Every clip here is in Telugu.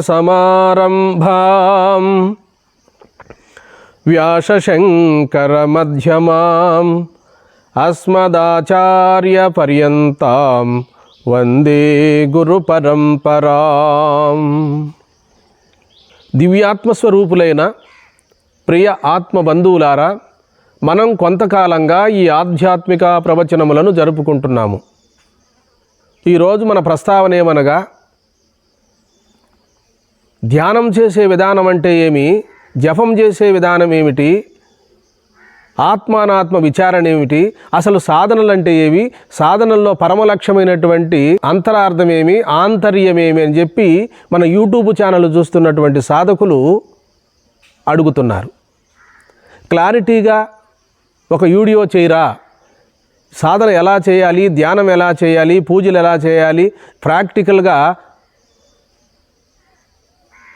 సమారంభాం వ్యాసశంకరమధ్యమాం అస్మదాచార్యపర్యంతం వందే గురుపరంపరాం దివ్యాత్మస్వరూపులైన ప్రియ ఆత్మబంధువులారా మనం కొంతకాలంగా ఈ ఆధ్యాత్మిక ప్రవచనములను జరుపుకుంటున్నాము. ఈరోజు మన ప్రస్తావన ఏమనగా ధ్యానం చేసే విధానం అంటే ఏమి? జపం చేసే విధానం ఏమిటి? ఆత్మానాత్మ విచారణ ఏమిటి? అసలు సాధనలు అంటే ఏవి? సాధనల్లో పరమలక్ష్యమైనటువంటి అంతరార్థం ఏమి? ఆంతర్యమేమి అని చెప్పి మన యూట్యూబ్ ఛానల్ చూస్తున్నటువంటి సాధకులు అడుగుతున్నారు. క్లారిటీగా ఒక వీడియో చేయరా? సాధన ఎలా చేయాలి? ధ్యానం ఎలా చేయాలి? పూజలు ఎలా చేయాలి? ప్రాక్టికల్గా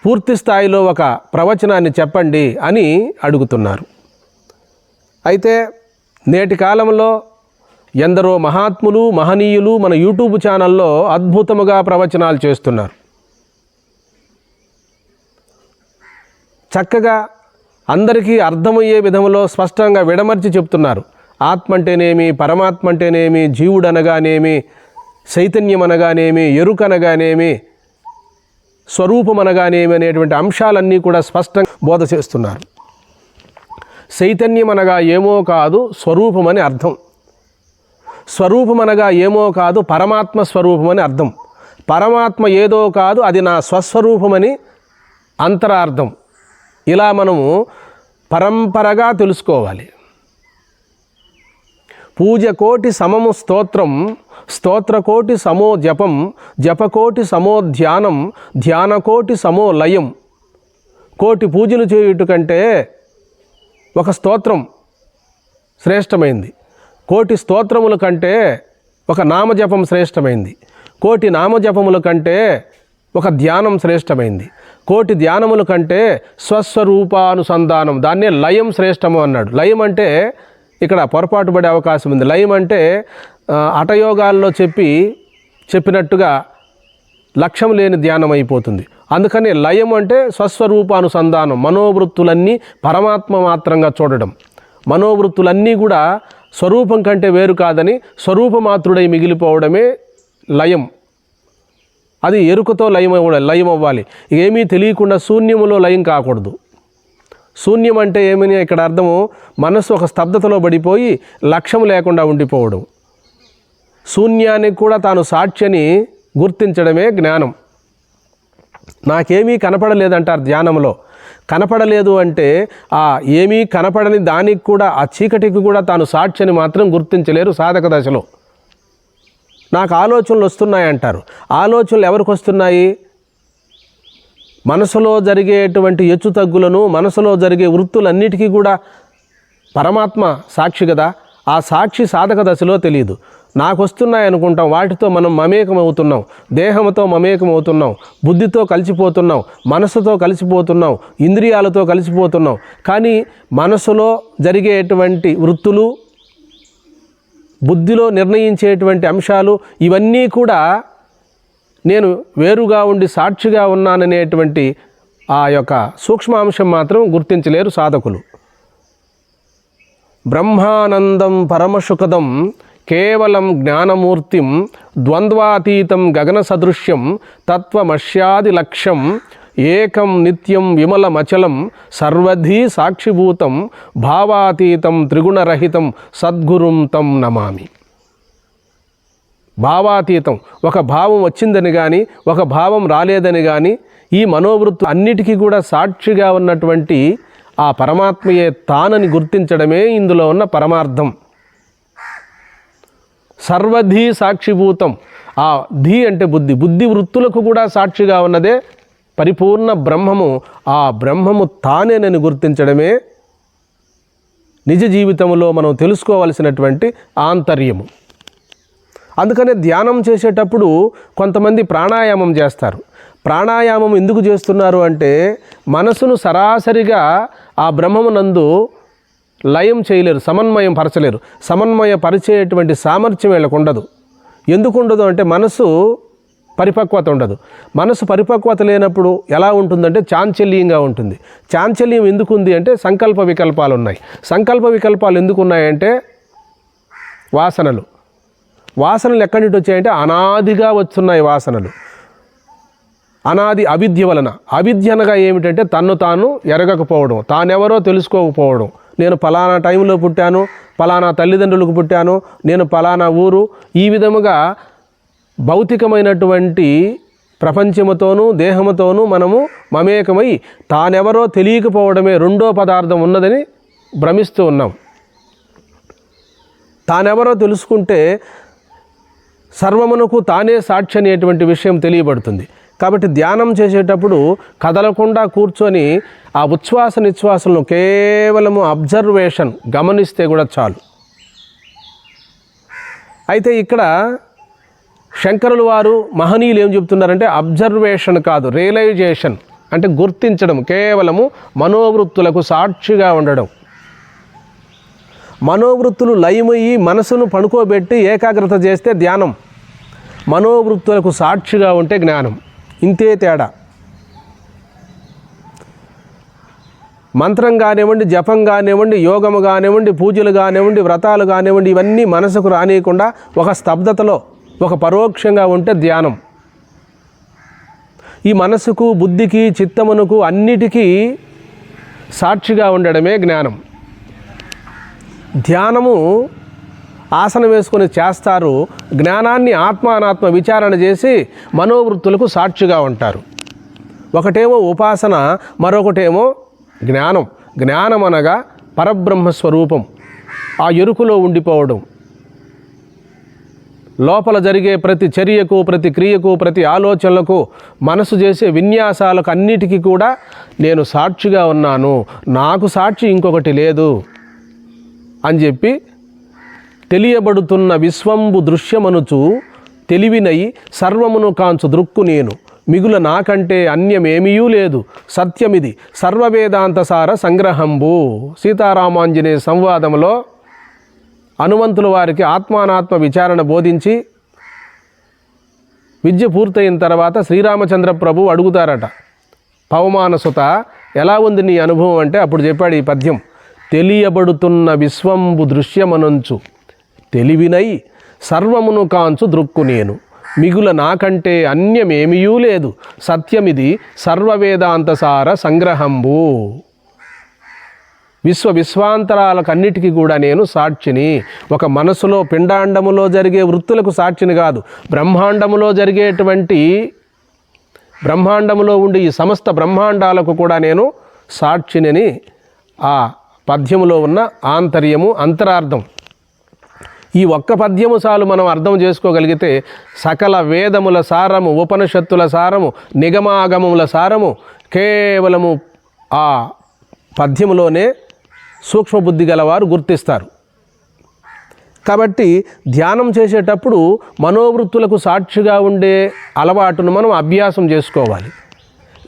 పూర్తి స్థాయిలో ఒక ప్రవచనాన్ని చెప్పండి అని అడుగుతున్నారు. అయితే నేటి కాలంలో ఎందరో మహాత్ములు మహనీయులు మన యూట్యూబ్ ఛానల్లో అద్భుతముగా ప్రవచనాలు చేస్తున్నారు. చక్కగా అందరికీ అర్థమయ్యే విధంలో స్పష్టంగా విడమర్చి చెప్తున్నారు. ఆత్మ అంటేనేమి పరమాత్మ అంటేనేమి జీవుడు అనగానేమి చైతన్యం అనగానేమి ఎరుక అనగానేమి స్వరూపం అనగానేమి అనేటువంటి అంశాలన్నీ కూడా స్పష్టంగా బోధ చేస్తున్నారు. చైతన్యం అనగా ఏమో కాదు స్వరూపం అని అర్థం. స్వరూపం అనగా ఏమో కాదు పరమాత్మ స్వరూపం అని అర్థం. పరమాత్మ ఏదో కాదు అది నా స్వస్వరూపమని అంతరార్థం. ఇలా మనము పరంపరగా తెలుసుకోవాలి. పూజ కోటి సమము స్తోత్రం స్తోత్రకోటి సమో జపం జపకోటి సమో ధ్యానం ధ్యానకోటి సమో లయం. కోటి పూజలు చేయుట కంటే ఒక స్తోత్రం శ్రేష్టమైంది. కోటి స్తోత్రముల కంటే ఒక నామజపం శ్రేష్టమైంది. కోటి నామజపముల కంటే ఒక ధ్యానం శ్రేష్టమైంది. కోటి ధ్యానముల కంటే స్వస్వరూపానుసంధానం దాన్నే లయం శ్రేష్టము అన్నాడు. లయం అంటే ఇక్కడ పొరపాటు పడే అవకాశం ఉంది. లయం అంటే హఠయోగాల్లో చెప్పి చెప్పినట్టుగా లక్ష్యం లేని ధ్యానం అయిపోతుంది అందుకని లయం అంటే స్వస్వరూపానుసంధానం మనోవృత్తులన్నీ పరమాత్మ మాత్రంగా చూడడం. మనోవృత్తులన్నీ కూడా స్వరూపం కంటే వేరు కాదని స్వరూపమాత్రుడై మిగిలిపోవడమే లయం. అది ఎరుకతో లయం అవ్వ- లయం అవ్వాలి ఏమీ తెలియకుండా శూన్యములో లయం కాకూడదు. శూన్యం అంటే ఏమని ఇక్కడ అర్థము? మనస్సు ఒక స్తబ్దతలో పడిపోయి లక్ష్యం లేకుండా ఉండిపోవడం. శూన్యానికి కూడా తాను సాక్షిని గుర్తించడమే జ్ఞానం. నాకేమీ కనపడలేదంటారు ధ్యానంలో. కనపడలేదు అంటే ఆ ఏమీ కనపడని దానికి కూడా ఆ చీకటికి కూడా తాను సాక్ష్యని మాత్రం గుర్తించలేరు సాధక దశలో. నాకు ఆలోచనలు వస్తున్నాయంటారు. ఆలోచనలు ఎవరికి వస్తున్నాయి? మనసులో జరిగేటువంటి ఎచ్చు తగ్గులను మనసులో జరిగే వృత్తులన్నిటికీ కూడా పరమాత్మ సాక్షి కదా. ఆ సాక్షి సాధక దశలో తెలియదు నాకు వస్తున్నాయి అనుకుంటాం వాటితో మనం మమేకం అవుతున్నాం దేహంతో మమేకం అవుతున్నాం బుద్ధితో కలిసిపోతున్నాం. మనసుతో కలిసిపోతున్నాం. ఇంద్రియాలతో కలిసిపోతున్నాం. కానీ మనసులో జరిగేటువంటి వృత్తులు బుద్ధిలో నిర్ణయించేటువంటి అంశాలు ఇవన్నీ కూడా నేను వేరుగా ఉండి సాక్షిగా ఉన్నాననేటువంటి ఆ యొక్క సూక్ష్మాంశం మాత్రం గుర్తించలేరు సాధకులు. బ్రహ్మానందం పరమసుఖదం కేవలం జ్ఞానమూర్తిం ద్వంద్వాతీతం గగన సదృశ్యం తత్వమశ్యాది లక్ష్యం ఏకం నిత్యం విమలమచలం సర్వధీ సాక్షిభూతం భావాతీతం త్రిగుణరహితం సద్గురుం తం నమామి. భావాతీతం ఒక భావం వచ్చిందని కానీ ఒక భావం రాలేదని కానీ ఈ మనోవృత్తి అన్నిటికీ కూడా సాక్షిగా ఉన్నటువంటి ఆ పరమాత్మయే తానని గుర్తించడమే ఇందులో ఉన్న పరమార్థం. సర్వధీ సాక్షిభూతం. ఆ ధీ అంటే బుద్ధి. బుద్ధి వృత్తులకు కూడా సాక్షిగా ఉన్నదే పరిపూర్ణ బ్రహ్మము. ఆ బ్రహ్మము తానేనని గుర్తించడమే నిజ జీవితంలో మనం తెలుసుకోవలసినటువంటి ఆంతర్యము. అందుకనే ధ్యానం చేసేటప్పుడు కొంతమంది ప్రాణాయామం చేస్తారు. ప్రాణాయామం ఎందుకు చేస్తున్నారు అంటే మనసును సరాసరిగా ఆ బ్రహ్మమునందు లయం చేయలేరు సమన్వయం పరచలేరు. సమన్వయ పరిచేటువంటి సామర్థ్యం వీళ్ళకు ఉండదు. ఎందుకు ఉండదు అంటే మనసు పరిపక్వత ఉండదు. మనసు పరిపక్వత లేనప్పుడు ఎలా ఉంటుందంటే చాంచల్యంగా ఉంటుంది. చాంచల్యం ఎందుకు ఉంది అంటే సంకల్ప వికల్పాలు ఉన్నాయి సంకల్ప వికల్పాలు ఎందుకు ఉన్నాయంటే వాసనలు. వాసనలు ఎక్కడి నుండి వచ్చాయంటే అనాదిగా వస్తున్నాయి వాసనలు. అనాది అవిద్య వలన. అవిద్య అనగా ఏమిటంటే తన్ను తాను ఎరగకపోవడం. తానెవరో తెలుసుకోకపోవడం. నేను ఫలానా టైంలో పుట్టాను ఫలానా తల్లిదండ్రులకు పుట్టాను నేను ఫలానా ఊరు. ఈ విధముగా భౌతికమైనటువంటి ప్రపంచముతోనూ దేహముతోనూ మనము మమేకమై తానెవరో తెలియకపోవడమే రెండో పదార్థం ఉన్నదని భ్రమిస్తూ ఉన్నాం. తానెవరో తెలుసుకుంటే సర్వమునకు తానే సాక్షి అనేటువంటి విషయం తెలియబడుతుంది. కాబట్టి ధ్యానం చేసేటప్పుడు కదలకుండా కూర్చొని ఆ ఉచ్ఛ్వాస నిశ్వాసంలో కేవలము అబ్జర్వేషన్ గమనిస్తే కూడా చాలు. అయితే ఇక్కడ శంకరులు వారు మహనీయులు ఏం చెప్తున్నారంటే అబ్జర్వేషన్ కాదు రియలైజేషన్ అంటే గుర్తించడం కేవలము మనోవృత్తులకు సాక్షిగా ఉండడం. మనోవృత్తులు లయమయ్యి మనసును పడుకోబెట్టి ఏకాగ్రత చేస్తే ధ్యానం. మనోవృత్తులకు సాక్షిగా ఉంటే జ్ఞానం. ఇంతే తేడా. మంత్రం కానివ్వండి జపం కానివ్వండి యోగము కానివ్వండి పూజలు కానివ్వండి వ్రతాలు కానివ్వండి ఇవన్నీ మనసుకు రానియకుండా ఒక స్తబ్దతలో ఒక పరోక్షంగా ఉంటే ధ్యానం. ఈ మనసుకు బుద్ధికి చిత్తమునకు అన్నిటికీ సాక్షిగా ఉండడమే జ్ఞానం. ధ్యానము ఆసనం వేసుకొని చేస్తారు జ్ఞానాన్ని ఆత్మానాత్మ విచారణ చేసి మనోవృత్తులకు సాక్షిగా ఉంటారు. ఒకటేమో ఉపాసన మరొకటేమో జ్ఞానం. జ్ఞానం అనగా పరబ్రహ్మ స్వరూపం. ఆ ఎరుకులో ఉండిపోవడం. లోపల జరిగే ప్రతి చర్యకు ప్రతి క్రియకు ప్రతి ఆలోచనలకు మనసు చేసే విన్యాసాలకు అన్నిటికీ కూడా నేను సాక్షిగా ఉన్నాను. నాకు సాక్షి ఇంకొకటి లేదు అని చెప్పి తెలియబడుతున్న విశ్వంబు దృశ్యమనుచు తెలివినై సర్వమును కాంచు దృక్కు నేను. మిగుల నాకంటే అన్యమేమీయూ లేదు. సత్యమిది సర్వవేదాంతసార సంగ్రహంబు. సీతారామాంజనేయ సంవాదంలో హనుమంతుల వారికి ఆత్మానాత్మ విచారణ బోధించి విద్య పూర్తయిన తర్వాత శ్రీరామచంద్ర ప్రభు అడుగుతారట పవమానసుత ఎలా ఉంది నీ అనుభవం? అంటే అప్పుడు చెప్పాడు ఈ పద్యం తెలియబడుతున్న విశ్వంబు దృశ్యమనంచు తెలివినై సర్వమును కాంచు దృక్కు నేను. మిగుల నాకంటే అన్యమేమియూ లేదు. సత్యమిది సర్వవేదాంతసార సంగ్రహంబు. విశ్వ విశ్వాంతరాలకన్నిటికీ కూడా నేను సాక్షిని. ఒక మనసులో పిండాండములో జరిగే వృత్తులకు సాక్షిని కాదు. బ్రహ్మాండములో జరిగేటువంటి బ్రహ్మాండములో ఉండి ఈ సమస్త బ్రహ్మాండాలకు కూడా నేను సాక్షిని ఆ పద్యములో ఉన్న ఆంతర్యము అంతరార్థం ఈ ఒక్క పద్యము చాలు మనం అర్థం చేసుకోగలిగితే సకల వేదముల సారము ఉపనిషత్తుల సారము నిగమాగముల సారము కేవలము ఆ పద్యములోనే సూక్ష్మబుద్ధి గలవారు గుర్తిస్తారు. కాబట్టి ధ్యానం చేసేటప్పుడు మనోవృత్తులకు సాక్షిగా ఉండే అలవాటును మనం అభ్యాసం చేసుకోవాలి.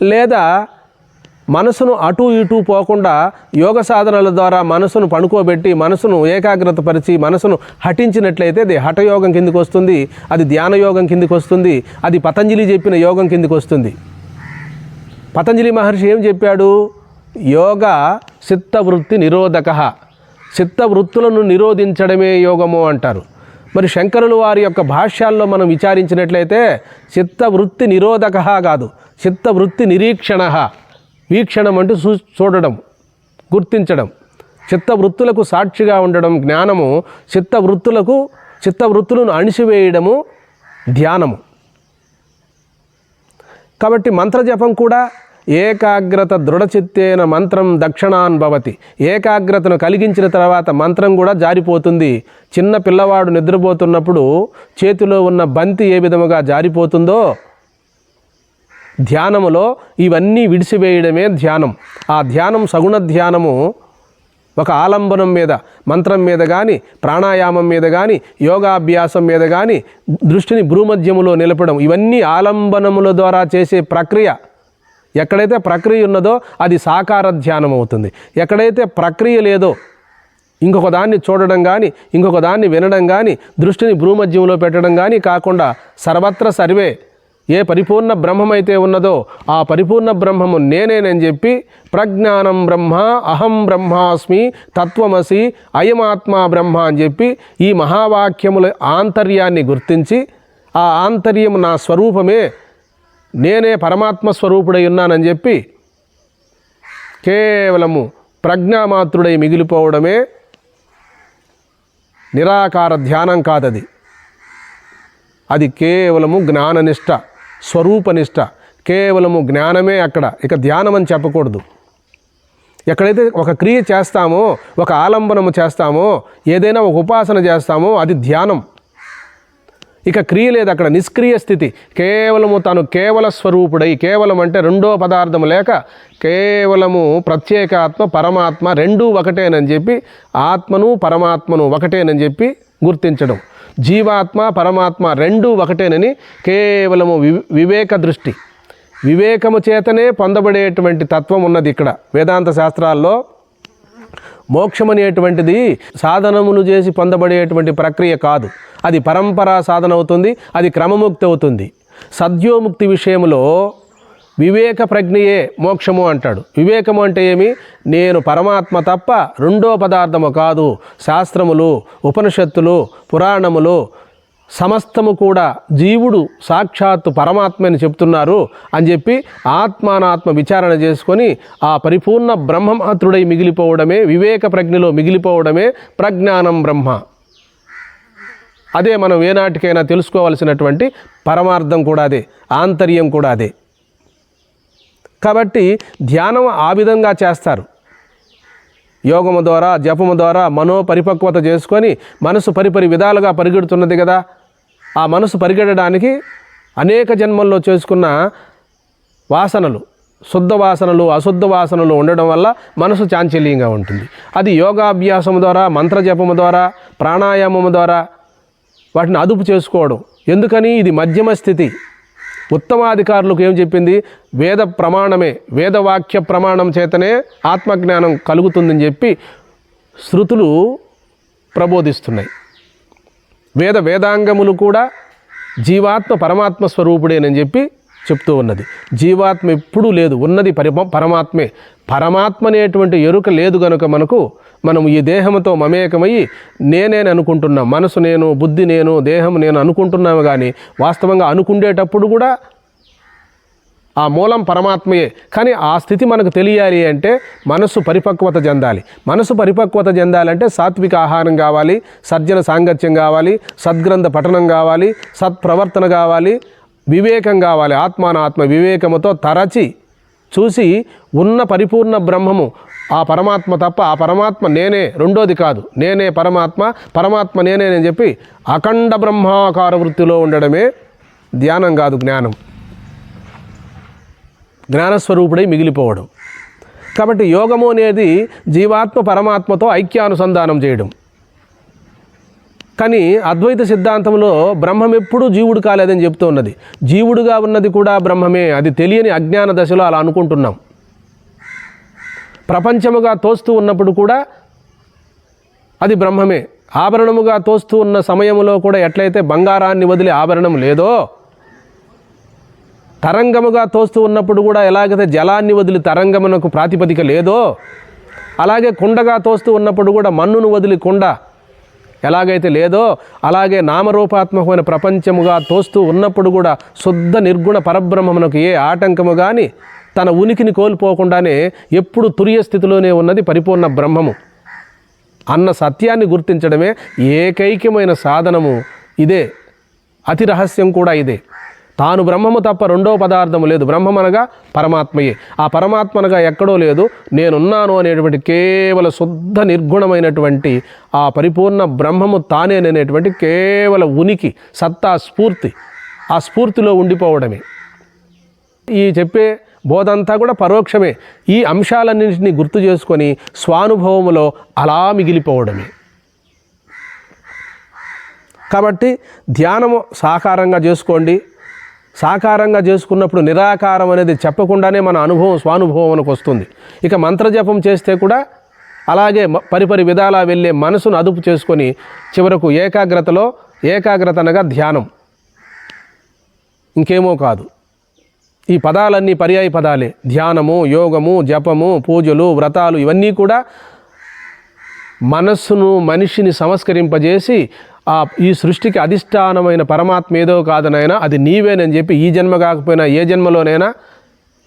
లేదా మనసును అటు ఇటు పోకుండా యోగ సాధనల ద్వారా మనసును పడుకోబెట్టి మనసును ఏకాగ్రత పరిచి మనసును హటించినట్లయితే అది హఠయోగం కిందికి వస్తుంది అది ధ్యాన యోగం కిందికి వస్తుంది అది పతంజలి చెప్పిన యోగం కిందికి వస్తుంది. పతంజలి మహర్షి ఏం చెప్పాడు? యోగ చిత్తవృత్తి నిరోధక. చిత్తవృత్తులను నిరోధించడమే యోగము అంటారు. మరి శంకరులు వారి యొక్క భాష్యాల్లో మనం విచారించినట్లయితే చిత్తవృత్తి నిరోధక కాదు చిత్తవృత్తి నిరీక్షణ. వీక్షణం అంటే చూ చూడడం గుర్తించడం. చిత్తవృత్తులకు సాక్షిగా ఉండడం జ్ఞానము చిత్తవృత్తులకు చిత్తవృత్తులను అణిసివేయడము ధ్యానము. కాబట్టి మంత్రజపం కూడా ఏకాగ్రత దృఢచిత్తేన మంత్రం దక్షిణాన్ భవతి. ఏకాగ్రతను కలిగించిన తర్వాత మంత్రం కూడా జారిపోతుంది. చిన్న పిల్లవాడు నిద్రపోతున్నప్పుడు చేతిలో ఉన్న బంతి ఏ విధముగా జారిపోతుందో ధ్యానములో ఇవన్నీ విడిసివేయడమే ధ్యానం. ఆ ధ్యానం సగుణ ధ్యానము ఒక ఆలంబనం మీద మంత్రం మీద కానీ ప్రాణాయామం మీద కానీ యోగాభ్యాసం మీద కానీ దృష్టిని భ్రూమధ్యములో నిలపడం ఇవన్నీ ఆలంబనముల ద్వారా చేసే ప్రక్రియ. ఎక్కడైతే ప్రక్రియ ఉన్నదో అది సాకార ధ్యానం అవుతుంది. ఎక్కడైతే ప్రక్రియ లేదో ఇంకొక దాన్ని చూడడం కానీ ఇంకొక దాన్ని వినడం కానీ దృష్టిని భ్రూమధ్యంలో పెట్టడం కానీ కాకుండా సర్వత్ర సర్వే ఏ పరిపూర్ణ బ్రహ్మమైతే ఉన్నదో ఆ పరిపూర్ణ బ్రహ్మము నేనేనని చెప్పి ప్రజ్ఞానం బ్రహ్మ అహం బ్రహ్మాస్మి తత్వమసి అయమాత్మా బ్రహ్మ అని చెప్పి ఈ మహావాక్యముల ఆంతర్యాన్ని గుర్తించి ఆ ఆంతర్యం నా స్వరూపమే నేనే పరమాత్మ స్వరూపుడై ఉన్నానని చెప్పి కేవలము ప్రజ్ఞామాత్రుడై మిగిలిపోవడమే నిరాకార ధ్యానం కాదది. అది కేవలము జ్ఞాననిష్ట. స్వరూపనిష్ట. కేవలము జ్ఞానమే అక్కడ. ఇక ధ్యానం అని చెప్పకూడదు. ఎక్కడైతే ఒక క్రియ చేస్తామో ఒక ఆలంబనము చేస్తామో ఏదైనా ఒక ఉపాసన చేస్తామో అది ధ్యానం. ఇక క్రియ లేదు అక్కడ. నిష్క్రియ స్థితి. కేవలము తను కేవల స్వరూపుడై కేవలం అంటే రెండో పదార్థము లేక కేవలము ప్రత్యేకాత్మ పరమాత్మ రెండూ ఒకటేనని చెప్పి ఆత్మను పరమాత్మను ఒకటేనని చెప్పి గుర్తించడం. జీవాత్మ పరమాత్మ రెండూ ఒకటేనని కేవలము వి వివేక దృష్టి. వివేకము చేతనే పొందబడేటువంటి తత్వం ఉన్నది ఇక్కడ. వేదాంత శాస్త్రాల్లో మోక్షమనేటువంటిది సాధనములు సాధనమును చేసి పొందబడేటువంటి ప్రక్రియ కాదు. అది పరంపరా సాధన అవుతుంది అది క్రమముక్తి అవుతుంది. సద్యోముక్తి విషయంలో వివేక ప్రజ్ఞయే మోక్షము అంటాడు. వివేకము అంటే ఏమి? నేను పరమాత్మ తప్ప రెండో పదార్థము కాదు. శాస్త్రములు ఉపనిషత్తులు పురాణములు సమస్తము కూడా జీవుడు సాక్షాత్తు పరమాత్మ అని చెప్తున్నారు అని చెప్పి ఆత్మానాత్మ విచారణ చేసుకొని ఆ పరిపూర్ణ బ్రహ్మమాతృడై మిగిలిపోవడమే వివేక ప్రజ్ఞలో మిగిలిపోవడమే ప్రజ్ఞానం బ్రహ్మ. అదే మనం ఏనాటికైనా తెలుసుకోవాల్సినటువంటి పరమార్థం కూడా అదే ఆంతర్యం కూడా అదే. కాబట్టి ధ్యానం ఆ విధంగా చేస్తారు. యోగము ద్వారా జపము ద్వారా మనో పరిపక్వత చేసుకొని మనసు పరిపరి విధాలుగా పరిగెడుతున్నది కదా. ఆ మనసు పరిగెడడానికి అనేక జన్మల్లో చేసుకున్న వాసనలు శుద్ధ వాసనలు అశుద్ధ వాసనలు ఉండడం వల్ల మనసు చాంచల్యంగా ఉంటుంది. అది యోగాభ్యాసము ద్వారా మంత్రజపము ద్వారా ప్రాణాయామము ద్వారా వాటిని అదుపు చేసుకోవడం. ఎందుకని? ఇది మధ్యమ స్థితి. ఉత్తమాధికారులకు ఏం చెప్పింది? వేద ప్రమాణమే వేదవాక్య ప్రమాణం చేతనే ఆత్మజ్ఞానం కలుగుతుందని చెప్పి శృతులు ప్రబోధిస్తున్నాయి. వేద వేదాంగములు కూడా జీవాత్మ పరమాత్మ స్వరూపుడేనని చెప్పి చెప్తూ ఉన్నది. జీవాత్మ ఎప్పుడూ లేదు ఉన్నది పరమ పరమాత్మే. పరమాత్మ అనేటువంటి ఎరుక లేదు గనుక మనకు మనం ఈ దేహంతో మమేకమయ్యి నేనేని అనుకుంటున్నాం మనసు నేను బుద్ధి నేను దేహం నేను అనుకుంటున్నాము కానీ వాస్తవంగా అనుకుండేటప్పుడు కూడా ఆ మూలం పరమాత్మయే. కానీ ఆ స్థితి మనకు తెలియాలి అంటే మనస్సు పరిపక్వత చెందాలి. మనసు పరిపక్వత చెందాలంటే సాత్విక ఆహారం కావాలి సజ్జన సాంగత్యం కావాలి సద్గ్రంథ పఠనం కావాలి సత్ప్రవర్తన కావాలి వివేకం కావాలి ఆత్మానాత్మ వివేకముతో తరచి చూసి ఉన్న పరిపూర్ణ బ్రహ్మము ఆ పరమాత్మ తప్ప ఆ పరమాత్మ నేనే రెండోది కాదు. నేనే పరమాత్మ పరమాత్మ నేనే అని చెప్పి అఖండ బ్రహ్మాకార వృత్తిలో ఉండడమే ధ్యానం కాదు జ్ఞానం. జ్ఞానస్వరూపుడై మిగిలిపోవడం. కాబట్టి యోగము అనేది జీవాత్మ పరమాత్మతో ఐక్యానుసంధానం చేయడం. కానీ అద్వైత సిద్ధాంతంలో బ్రహ్మం ఎప్పుడూ జీవుడు కాలేదని చెప్తూ ఉన్నది. జీవుడుగా ఉన్నది కూడా బ్రహ్మమే. అది తెలియని అజ్ఞాన దశలో అలా అనుకుంటున్నాం. ప్రపంచముగా తోస్తూ ఉన్నప్పుడు కూడా అది బ్రహ్మమే. ఆభరణముగా తోస్తూ ఉన్న సమయంలో కూడా ఎట్లయితే బంగారాన్ని వదిలి ఆభరణం లేదో తరంగముగా తోస్తూ ఉన్నప్పుడు కూడా ఎలాగైతే జలాన్ని వదిలి తరంగమునకు ప్రాతిపదిక లేదో అలాగే కుండగా తోస్తూ ఉన్నప్పుడు కూడా మన్నును వదిలి కుండ ఎలాగైతే లేదో అలాగే నామరూపాత్మకమైన ప్రపంచముగా తోస్తూ ఉన్నప్పుడు కూడా శుద్ధ నిర్గుణ పరబ్రహ్మమునకు ఏ ఆటంకము కానీ తన ఉనికిని కోల్పోకుండానే ఎప్పుడు తురియ స్థితిలోనే ఉన్నది పరిపూర్ణ బ్రహ్మము. అన్న సత్యాన్ని గుర్తించడమే ఏకైకమైన సాధనము ఇదే. అతి రహస్యం కూడా ఇదే. తాను బ్రహ్మము తప్ప రెండో పదార్థము లేదు. బ్రహ్మం అనగా పరమాత్మయే. ఆ పరమాత్మనగా ఎక్కడో లేదు. నేనున్నాను అనేటువంటి కేవల శుద్ధ నిర్గుణమైనటువంటి ఆ పరిపూర్ణ బ్రహ్మము తానేననేటువంటి కేవల ఉనికి సత్తా స్ఫూర్తి. ఆ స్ఫూర్తిలో ఉండిపోవడమే. ఈ చెప్పే బోధంతా కూడా పరోక్షమే. ఈ అంశాలన్నింటినీ గుర్తు చేసుకొని స్వానుభవములో అలా మిగిలిపోవడమే. కాబట్టి ధ్యానము సాకారంగా చేసుకోండి. సాకారంగా చేసుకున్నప్పుడు నిరాకారం అనేది చెప్పకుండానే మన అనుభవం స్వానుభవం వస్తుంది. ఇక మంత్రజపం చేస్తే కూడా అలాగే పరిపరి విధాలా వెళ్ళే మనసును అదుపు చేసుకొని చివరకు ఏకాగ్రతలో ఏకాగ్రత అనగా ధ్యానం. ఇంకేమో కాదు. ఈ పదాలన్నీ పర్యాయ పదాలే. ధ్యానము యోగము జపము పూజలు వ్రతాలు ఇవన్నీ కూడా మనస్సును మనిషిని సంస్కరింపజేసి ఆ ఈ సృష్టికి అధిష్టానమైన పరమాత్మ ఏదో కాదనైనా అది నీవేనని చెప్పి ఈ జన్మ కాకపోయినా ఏ జన్మలోనైనా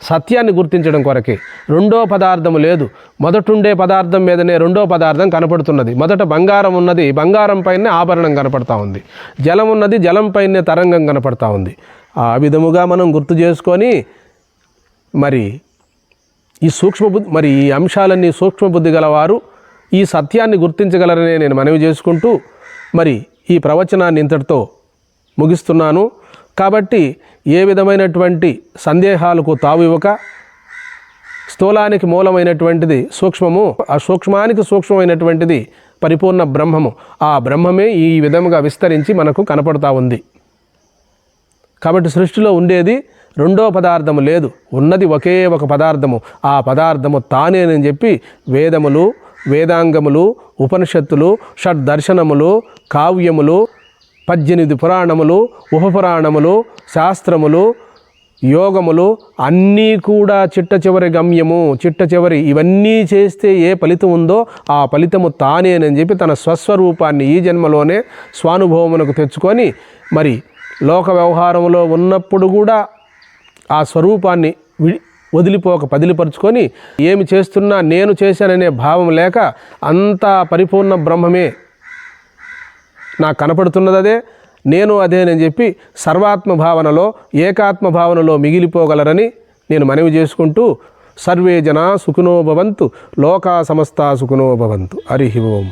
సత్యాన్ని గుర్తించడం కొరకే. రెండో పదార్థము లేదు. మొదటుండే పదార్థం మీదనే రెండో పదార్థం కనపడుతున్నది. మొదట బంగారం ఉన్నది. బంగారం పైనే ఆభరణం కనపడతా ఉంది. జలం ఉన్నది. జలం పైనే తరంగం కనపడతా ఉంది. ఆ విధముగా మనం గుర్తు చేసుకొని మరి ఈ సూక్ష్మ బుద్ధి మరి ఈ అంశాలన్నీ సూక్ష్మ బుద్ధి గలవారు ఈ సత్యాన్ని గుర్తించగలరనే నేను మనవి చేసుకుంటూ మరి ఈ ప్రవచనాన్ని ఇంతటితో ముగిస్తున్నాను. కాబట్టి ఏ విధమైనటువంటి సందేహాలకు తావు ఇవ్వక స్థూలానికి మూలమైనటువంటిది సూక్ష్మము ఆ సూక్ష్మానికి సూక్ష్మమైనటువంటిది పరిపూర్ణ బ్రహ్మము ఆ బ్రహ్మమే ఈ విధముగా విస్తరించి మనకు కనపడతా ఉంది. కాబట్టి సృష్టిలో ఉండేది రెండో పదార్థము లేదు. ఉన్నది ఒకే ఒక పదార్థము. ఆ పదార్థము తానేనని చెప్పి వేదములు వేదాంగములు ఉపనిషత్తులు షడ్దర్శనములు కావ్యములు పద్దెనిమిది పురాణములు ఉపపురాణములు శాస్త్రములు యోగములు అన్నీ కూడా చిట్ట చివరి గమ్యము. చిట్ట చివరి ఇవన్నీ చేస్తే ఏ ఫలితం ఉందో ఆ ఫలితము తానేనని చెప్పి తన స్వస్వరూపాన్ని ఈ జన్మలోనే స్వానుభవమునకు తెచ్చుకొని మరి లోక వ్యవహారంలో ఉన్నప్పుడు కూడా ఆ స్వరూపాన్ని వదిలిపోక పదిలిపరుచుకొని ఏమి చేస్తున్నా నేను చేశాననే భావం లేక అంతా పరిపూర్ణ బ్రహ్మమే. నాకు కనపడుతున్నది అదే నేను అదేనని చెప్పి సర్వాత్మ భావనలో ఏకాత్మ భావనలో మిగిలిపోగలరని నేను మనవి చేసుకుంటూ సర్వే జనా సుఖినో భవంతు లోకా సమస్త సుఖినో భవంతు. హరి ఓం.